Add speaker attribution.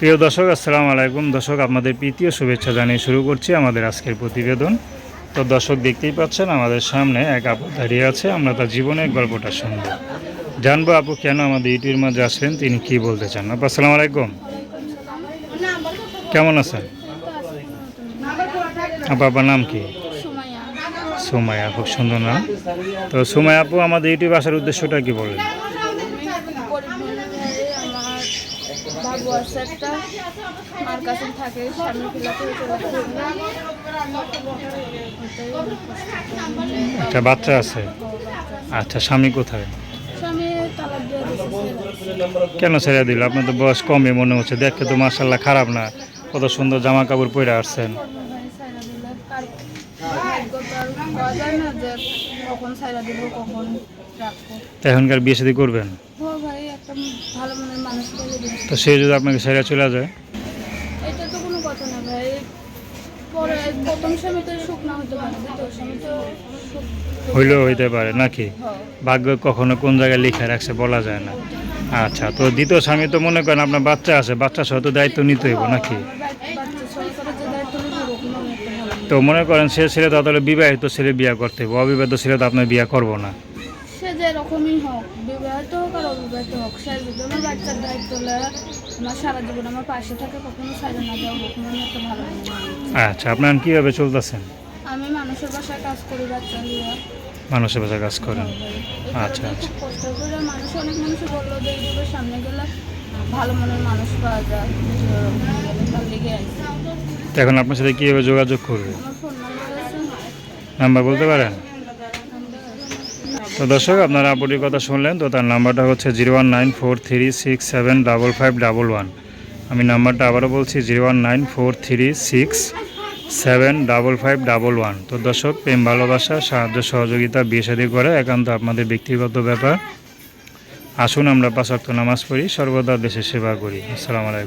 Speaker 1: প্রিয় দর্শক আসসালামু আলাইকুম। দর্শক আপনাদের প্রীতীয় শুভেচ্ছা জানিয়ে শুরু করছি আমাদের আজকের প্রতিবেদন। তো দর্শক দেখতেই পাচ্ছেন আমাদের সামনে এক আপু দাঁড়িয়ে আছে। আমরা তার জীবনের গল্পটা শুনব। জানব আপু কেন আমাদের ইউটিউবের মাঝে আসলেন তিনি কি বলতে চান? আপু আসসালামু আলাইকুম। কেমন আছেন? আপু আপনার নাম কি?
Speaker 2: সুমাইয়া।
Speaker 1: সুমাইয়া খুব সুন্দর নাম। তো সুমাইয়া আপু আমাদের ইউটিউব আসার উদ্দেশ্যটা কি বলেন
Speaker 2: আমি গরিব পরিবারে আমার মার কাছে থাকে
Speaker 1: একটা বাচ্চা আছে? আচ্ছা স্বামী কোথায়? কেন ছেড়ে দিল? আপনার তো বয়স কমই মনে হচ্ছে। দেখতে তো মার্শাল্লাহ খারাপ না। কত সুন্দর জামা কাপড় পরে আসছেন। এখনকার বিয়ে শাদী করবেন?
Speaker 2: ভালো মনের মানুষ
Speaker 1: তো সে যদি আপনাকে ছেড়ে চলে যায়?
Speaker 2: এটা তো কোনো কথা না ভাই। পরে প্রথম স্বামী তো সুখ না হতে পারে দ্বিতীয় স্বামী তো
Speaker 1: হইলেও হইতে পারে নাকি? ভাগ্য কখনো কোন জায়গায় লিখে রাখছে বলা যায় না। আচ্ছা তো দ্বিতীয় স্বামী তো মনে করেন আপনার বাচ্চা আছে বাচ্চা সহ তো দায়িত্ব নিতে হইব নাকি? তো মনে করেন সে ছেলে তো তাহলে বিবাহিত ছেলে বিয়ে করতে হবে অবিবাহিত ছেলে তো আপনার বিয়ে করব না।
Speaker 2: যে রকমই হোক বিবাহিত হোক আর অবিবাহিত হোক সে যদি আমার বাচ্চার দায়িত্ব আমার সারা জীবন আমার পাশে থাকে কখনো সাইডে না যাও ওরকম আমি একটা ভালো
Speaker 1: আচ্ছা আপনার কীভাবে চলতেছেন
Speaker 2: আমি মানুষের বাসায় কাজ করি বাচ্চা নিয়ে।
Speaker 1: মানুষের বাসায় কাজ করেন? আচ্ছা,
Speaker 2: আচ্ছা।
Speaker 1: আচ্ছা।
Speaker 2: কষ্ট করে মানুষ অনেক মানুষ বলল যে এই যুগের সামনে গেলে ভালো মনের মানুষ পাওয়া যায়।
Speaker 1: এখন আপনার সাথে কীভাবে যোগাযোগ করবে?
Speaker 2: নাম্বার
Speaker 1: বলতে পারেন? তো দর্শক, আপনারা আপুটির কথা শুনলেন, তো তার নাম্বারটা হচ্ছে zero one nine four three six seven double five double one. আমি নাম্বারটা আবারও বলছি, zero one nine four three six seven double five double one. তো দর্শক, প্রেম, ভালোবাসা, সাহায্য, সহযোগিতা বিয়ে শাদী করে একান্ত আপনাদের ব্যক্তিগত ব্যাপার। আসুন আমরা পাঁচ নামাজ পড়ি, সর্বদা দেশের সেবা করি। আসসালামু আলাইকুম।